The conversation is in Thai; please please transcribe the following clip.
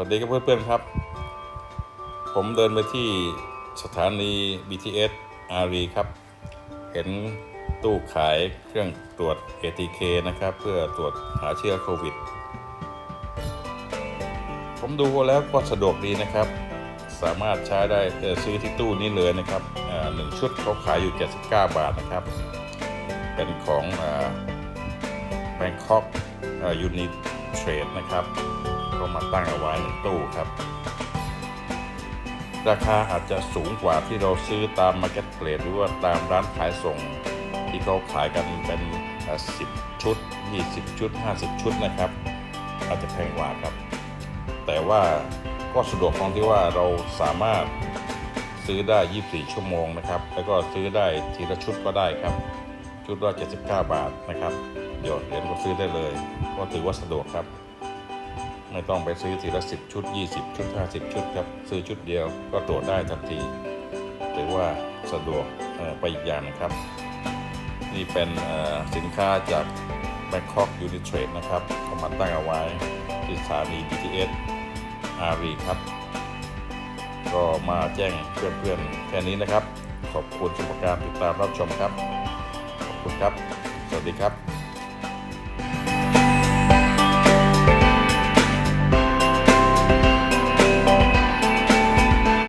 วัสดีครับเพื่อนๆครับ ผมเดินไปที่สถานี BTS อารีครับ เห็นตู้ขายเครื่องตรวจ ATK นะครับ เพื่อตรวจหาเชื้อโควิด ผมดูแล้วก็สะดวกดีนะครับ สามารถใช้ได้เอ่อซื้อที่ตู้นี้เลยนะครับอ่าหนึ่งชุดเขาขายอยู่ 79 บาทนะครับ เป็นของแบงคอกยูนิตเทรดนะครับ ก็มาตั้งเอาไว้ในตู้ครับ ราคาอาจจะสูงกว่าที่เราซื้อตาม Market Place หรือว่าตามร้านขายส่ง ที่เขาขายกันเป็นเอ่อ10 ชุด 20 ชุด 50 ชุดนะครับ อาจจะแพงกว่าครับ แต่ว่าก็สะดวกตรงที่ว่าเราสามารถซื้อได้ 24 ชั่วโมงนะครับ แล้วก็ซื้อได้ทีละชุดก็ได้ครับ ชุดละ79 บาทนะครับหยอดเหรียญก็ซื้อได้เลย ก็ถือว่าสะดวกครับ ไม่ต้องไปซื้อทีละ10ชุด 20 ชุด 50 ชุดครับ ซื้อชุดเดียวก็ตรวจได้ทันทีถือว่าสะดวกไปอีกอย่างนะครับ นี่เป็นสินค้าจาก Bangkok Unit Trade นะครับเขามาตั้งเอาไว้ที่สถานี BTS อารีครับ ก็มาแจ้งเพื่อนๆแค่นี้นะครับ ขอบคุณสำหรับการติดตามรับชมครับ ขอบคุณครับ สวัสดีครับ